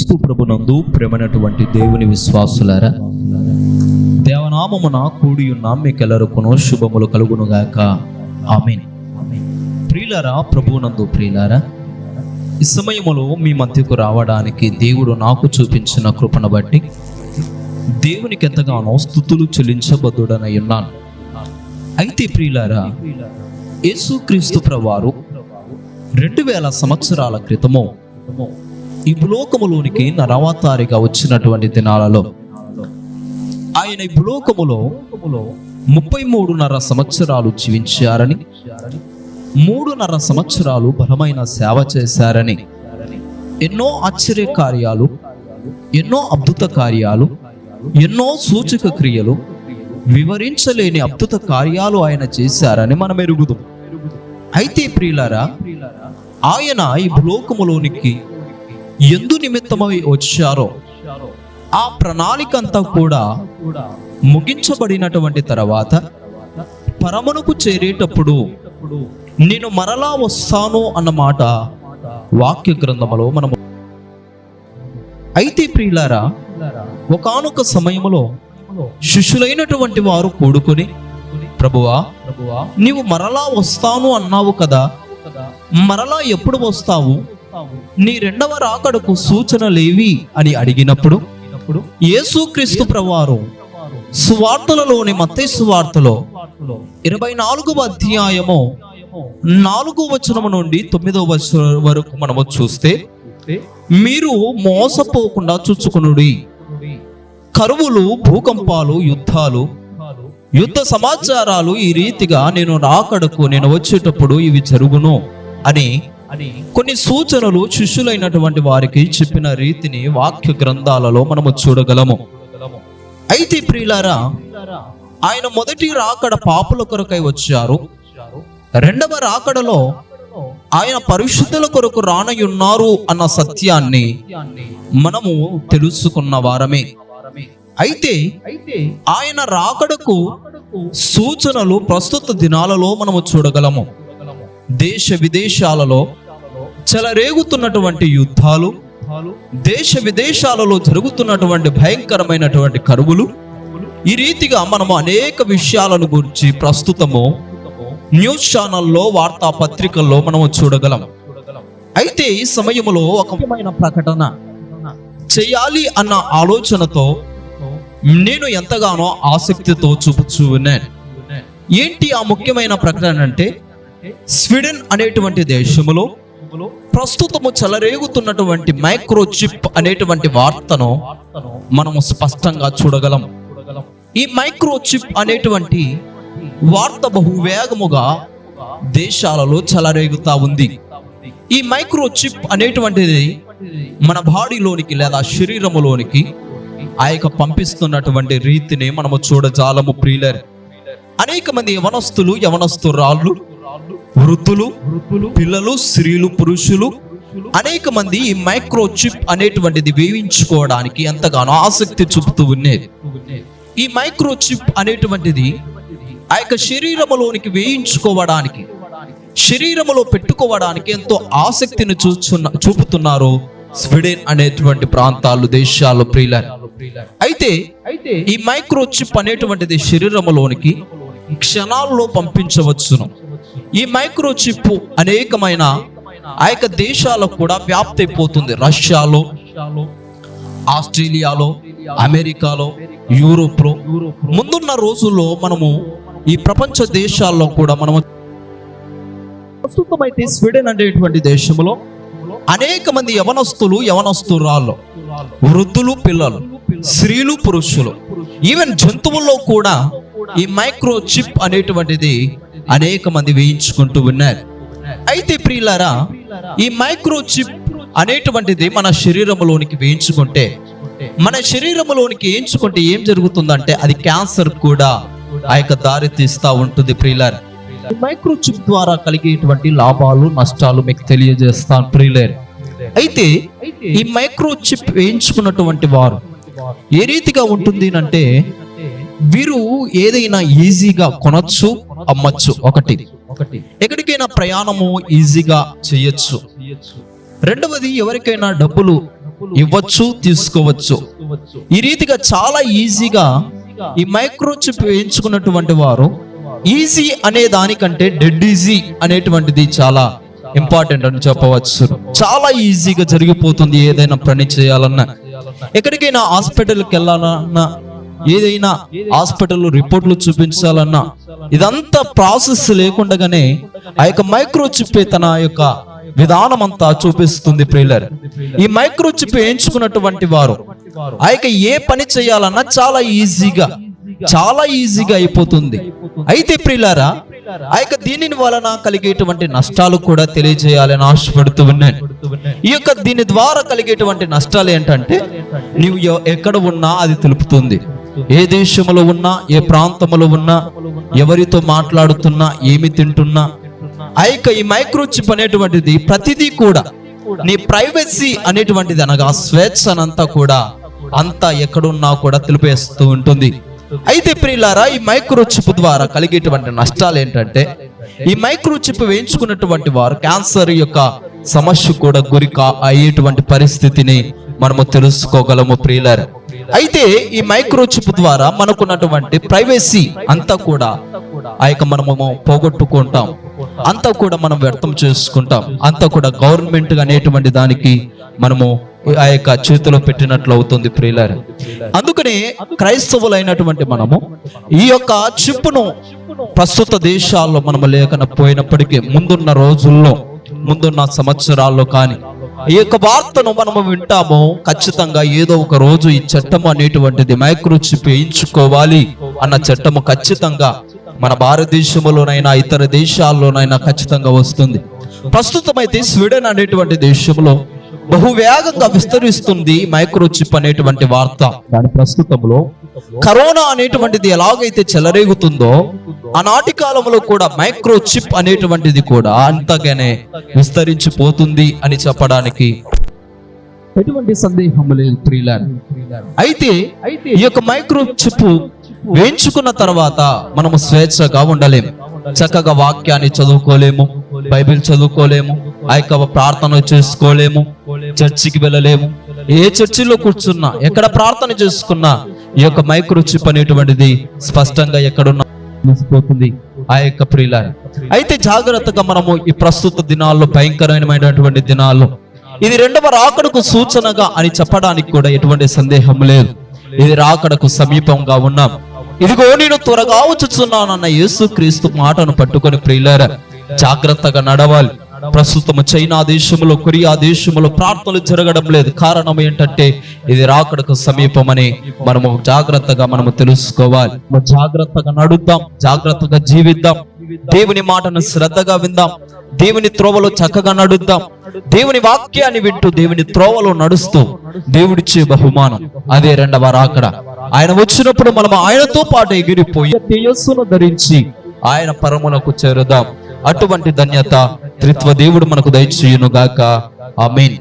క్రీస్తు ప్రభునందు ప్రేమైనటువంటి దేవుని విశ్వాసులారా దేవనామమున కూడి ఉన్న మీకెల్లరకును శుభములు కలుగునుగాక. ఆమెన్. ప్రియులరా ప్రభునందు ప్రియులారా ఈ సమయములో మీ మధ్యకు రావడానికి దేవుడు నాకు చూపించిన కృపను బట్టి దేవునికి ఎంతగానో స్థుతులు చెల్లించబద్దుడనై ఉన్నాను. అయితే ప్రియులారా యేసుక్రీస్తు ప్రవారు రెండు వేల సంవత్సరాల క్రితము ఈ భూలోకములోనికి నరవతారిగా వచ్చినటువంటి దినాలలో ఆయన ఈ భూలోకములో ముప్పై మూడున్నర సంవత్సరాలు జీవించారని మూడున్నర సంవత్సరాలు బలమైన సేవ చేశారని ఎన్నో ఆశ్చర్య కార్యాలు ఎన్నో అద్భుత కార్యాలు ఎన్నో సూచక క్రియలు వివరించలేని అద్భుత కార్యాలు ఆయన చేశారని మనం ఎరుగుదాం. అయితే ప్రియులారా ఆయన ఈ భూలోకములోనికి ఎందు నిమిత్తమై వచ్చారో ఆ ప్రణాళిక అంతా కూడా ముగించబడినటువంటి తర్వాత పరమణుకు చేరేటప్పుడు నేను మరలా వస్తాను అన్నమాట వాక్య గ్రంథములో మనము అయితే ప్రియులారా ఒకానొక సమయంలో శిష్యులైనటువంటి వారు కూడుకొని ప్రభువా నీవు మరలా వస్తాను అన్నావు కదా మరలా ఎప్పుడు వస్తావు? నీ రెండవ రాకడకు సూచనలేవి అని అడిగినప్పుడు యేసుక్రీస్తు ప్రవారు సువార్తలలోని మత్తయి సువార్తలో ఇరవై నాలుగవ అధ్యాయము నాలుగో వచనము నుండి తొమ్మిదవ వచనం వరకు మనము చూస్తే మీరు మోసపోకుండా చూచుకునుడి. కరువులు భూకంపాలు యుద్ధాలు యుద్ధ సమాచారాలు ఈ రీతిగా నేను రాకడకు నేను వచ్చేటప్పుడు ఇవి జరుగును అని కొన్ని సూచనలు శిష్యులైనటువంటి వారికి చెప్పిన రీతిని వాక్య గ్రంథాలలో మనము చూడగలము. అయితే ప్రియులారా ఆయన మొదటి రాకడ పాపుల కొరకై వచ్చారు. రెండవ రాకడలో ఆయన పరిశుద్ధుల కొరకు రానయున్నారు అన్న సత్యాన్ని మనము తెలుసుకున్న వారమే. అయితే ఆయన రాకడకు సూచనలు ప్రస్తుత దినాలలో మనము చూడగలము. దేశ విదేశాలలో చెలరేగుతున్నటువంటి యుద్ధాలు దేశ విదేశాలలో జరుగుతున్నటువంటి భయంకరమైనటువంటి కరువులు. ఈ రీతిగా మనము అనేక విషయాలను గురించి ప్రస్తుతము న్యూస్ ఛానల్లో వార్తా పత్రికల్లో మనము చూడగలం. అయితే ఈ సమయంలో ఒక ముఖ్యమైన ప్రకటన చేయాలి అన్న ఆలోచనతో నేను ఎంతగానో ఆసక్తితో చూపుచూ ఉన్నాను ఏంటి ఆ ముఖ్యమైన ప్రకటన అంటే స్వీడన్ అనేటువంటి దేశములో ప్రస్తుతము చెలరేగుతున్నటువంటి మైక్రోచిప్ అనేటువంటి వార్తను మనము స్పష్టంగా చూడగలం. ఈ మైక్రోచిప్ అనేటువంటి వార్త బహు వేగముగా దేశాలలో చెలరేగుతా ఉంది. ఈ మైక్రోచిప్ అనేటువంటిది మన బాడీలోనికి లేదా శరీరములోనికి ఆ యొక్క పంపిస్తున్నటువంటి రీతిని మనము చూడజాలము ప్రియులర్. అనేక మంది యవనస్తులు యవనస్తురాళ్ళు వృద్ధులు పిల్లలు స్త్రీలు పురుషులు అనేక మంది ఈ మైక్రో చిప్ అనేటువంటిది వేయించుకోవడానికి ఎంతగానో ఆసక్తి చూపుతూ ఉండేది ఈ మైక్రో చిప్ అనేటువంటిది ఆ యొక్క శరీరములోనికి వేయించుకోవడానికి శరీరములో పెట్టుకోవడానికి ఎంతో ఆసక్తిని చూచున్న చూపుతున్నారు స్వీడన్ అనేటువంటి ప్రాంతాలు దేశాలు ప్రియులర్ అయితే ఈ మైక్రో చిప్ అనేటువంటిది శరీరములోనికి క్షణాల్లో పంపించవచ్చును. ఈ మైక్రో చిప్ అనేకమైన ఆ యొక్క దేశాలకు కూడా వ్యాప్తి అయిపోతుంది రష్యాలో ఆస్ట్రేలియాలో అమెరికాలో యూరోప్లో. ముందున్న రోజుల్లో మనము ఈ ప్రపంచ దేశాల్లో కూడా మనము ప్రస్తుతమైతే స్వీడన్ అనేటువంటి దేశంలో అనేక మంది యవనస్తులు యవనస్తురాళ్ళు వృద్ధులు పిల్లలు స్త్రీలు పురుషులు ఈవెన్ జంతువుల్లో కూడా ఈ మైక్రో చిప్ అనేటువంటిది అనేక మంది వేయించుకుంటూ ఉన్నారు. అయితే ప్రియులారా ఈ మైక్రో చిప్ అనేటువంటిది మన శరీరంలోనికి వేయించుకుంటే మన శరీరంలోనికి వేయించుకుంటే ఏం జరుగుతుందంటే అది క్యాన్సర్ కూడా ఆ యొక్క దారి తీస్తూ ఉంటుంది ప్రియులర్. మైక్రో చిప్ ద్వారా కలిగేటువంటి లాభాలు నష్టాలు మీకు తెలియజేస్తాను ప్రియులర్. అయితే ఈ మైక్రో చిప్ వేయించుకున్నటువంటి వారు ఏ రీతిగా ఉంటుంది అంటే వీరు ఏదైనా ఈజీగా కొనొచ్చు అమ్మచ్చు. ఒకటి. ఒకటి. ఎక్కడికైనా ప్రయాణము ఈజీగా చేయొచ్చు. రెండవది ఎవరికైనా డబ్బులు ఇవ్వచ్చు తీసుకోవచ్చు. ఈ రీతిగా చాలా ఈజీగా ఈ మైక్రో చిప్ వేయించుకున్నటువంటి వారు ఈజీ అనే దానికంటే డెడ్ ఈజీ అనేటువంటిది చాలా ఇంపార్టెంట్ అని చెప్పవచ్చు. చాలా ఈజీగా జరిగిపోతుంది ఏదైనా పని చేయాలన్నా. ఎక్కడికైనా హాస్పిటల్కి వెళ్ళాలన్నా ఏదైనా హాస్పిటల్ రిపోర్ట్లు చూపించాలన్నా ఇదంతా ప్రాసెస్ లేకుండానే ఆ యొక్క మైక్రోచిప్పే తన యొక్క విధానం అంతా చూపిస్తుంది ప్రియులర్. ఈ మైక్రో చిప్ ఎంచుకున్నటువంటి వారు ఆ యొక్క ఏ పని చేయాలన్నా చాలా ఈజీగా చాలా ఈజీగా అయిపోతుంది. అయితే ప్రియులారా ఆ యొక్క దీనిని వలన కలిగేటువంటి నష్టాలు కూడా తెలియజేయాలని ఆశపడుతూ ఉన్నాను. ఈ యొక్క దీని ద్వారా కలిగేటువంటి నష్టాలు ఏంటంటే నీవు ఎక్కడ ఉన్నా అది తెలుపుతుంది. ఏ దేశంలో ఉన్నా ఏ ప్రాంతంలో ఉన్నా ఎవరితో మాట్లాడుతున్నా ఏమి తింటున్నా ఆ యొక్క ఈ మైక్రో చిప్ అనేటువంటిది ప్రతిదీ కూడా నీ ప్రైవసీ అనేటువంటిది అనగా స్వేచ్ఛనంతా కూడా అంతా ఎక్కడున్నా కూడా తెలిపేస్తూ ఉంటుంది. అయితే ప్రియులారా ఈ మైక్రో చిప్ ద్వారా కలిగేటువంటి నష్టాలు ఏంటంటే ఈ మైక్రో చిప్ వేయించుకున్నటువంటి వారు క్యాన్సర్ యొక్క సమస్య కూడా గురి అయ్యేటువంటి పరిస్థితిని మనము తెలుసుకోగలము ప్రియులర్. అయితే ఈ మైక్రో చిప్ ద్వారా మనకున్నటువంటి ప్రైవసీ అంతా కూడా ఆ యొక్క మనము పోగొట్టుకుంటాం. అంతా కూడా మనం వ్యర్థం చేసుకుంటాం. అంతా కూడా గవర్నమెంట్ అనేటువంటి దానికి మనము ఆ యొక్క చేతిలో పెట్టినట్లు అవుతుంది ప్రియులర్. అందుకనే క్రైస్తవులైనటువంటి మనము ఈ యొక్క చిప్పును ప్రస్తుత దేశాల్లో మనము లేకపోయినప్పటికీ ముందున్న రోజుల్లో ముందున్న సంవత్సరాల్లో కానీ ఈ యొక్క వార్తను మనము వింటాము. ఖచ్చితంగా ఏదో ఒక రోజు ఈ చట్టం అనేటువంటిది మైక్రో చిప్ వేయించుకోవాలి అన్న చట్టము ఖచ్చితంగా మన భారతదేశంలోనైనా ఇతర దేశాల్లోనైనా ఖచ్చితంగా వస్తుంది. ప్రస్తుతం అయితే స్వీడన్ అనేటువంటి దేశంలో బహువేగంగా విస్తరిస్తుంది మైక్రోచిప్ అనేటువంటి వార్త. దాని ప్రస్తుతంలో కరోనా అనేటువంటిది ఎలాగైతే చెలరేగుతుందో ఆనాటి కాలంలో కూడా మైక్రో చిప్ అనేటువంటిది కూడా అంతగానే విస్తరించిపోతుంది అని చెప్పడానికి ఎటువంటి సందేహం లేదు ప్రియులారా. అయితే ఈ యొక్క మైక్రో చిప్ వేయించుకున్న తర్వాత మనము స్వేచ్ఛగా ఉండలేము చక్కగా వాక్యాన్ని చదువుకోలేము బైబిల్ చదువుకోలేము ఆ యొక్క ప్రార్థన చేసుకోలేము చర్చికి వెళ్ళలేము. ఏ చర్చిలో కూర్చున్నా ఎక్కడ ప్రార్థన చేసుకున్నా ఈ యొక్క మైక్రో చిప్ అనేటువంటిది స్పష్టంగా ఎక్కడున్నా తెలిసిపోతుంది. ఆ యొక్క ప్రియుల అయితే జాగ్రత్తగా మనము ఈ ప్రస్తుత దినాల్లో భయంకరమైనటువంటి దినాల్లో ఇది రెండవ రాకడకు సూచనగా అని చెప్పడానికి కూడా ఎటువంటి సందేహం లేదు. ఇది రాకడకు సమీపంగా ఉన్నాం. ఇదిగో నేను త్వరగా వచ్చుచున్నానన్న యేసు క్రీస్తు మాటను పట్టుకొని ప్రియులారా జాగ్రత్తగా నడవాలి. ప్రస్తుతం చైనా దేశంలో కొరియా దేశంలో ప్రార్థనలు జరగడం లేదు. కారణం ఏంటంటే ఇది రాకడకు సమీపమని మనము జాగ్రత్తగా మనము తెలుసుకోవాలి. జాగ్రత్తగా నడుద్దాం జాగ్రత్తగా జీవిద్దాం. దేవుని మాటను శ్రద్ధగా విందాం. దేవుని త్రోవలో చక్కగా నడుద్దాం. దేవుని వాక్యాన్ని వింటూ దేవుని త్రోవలో నడుస్తూ దేవుడిచ్చే బహుమానం. అదే రెండవ రాకడ. ఆయన వచ్చినప్పుడు మనం ఆయనతో పాటు ఎగిరిపోయి తేజస్సును ధరించి ఆయన పరమునకు చేరుదాం. అటువంటి ధన్యత త్రిత్వ దేవుడు మనకు దయచేయును గాక ఆమెన్.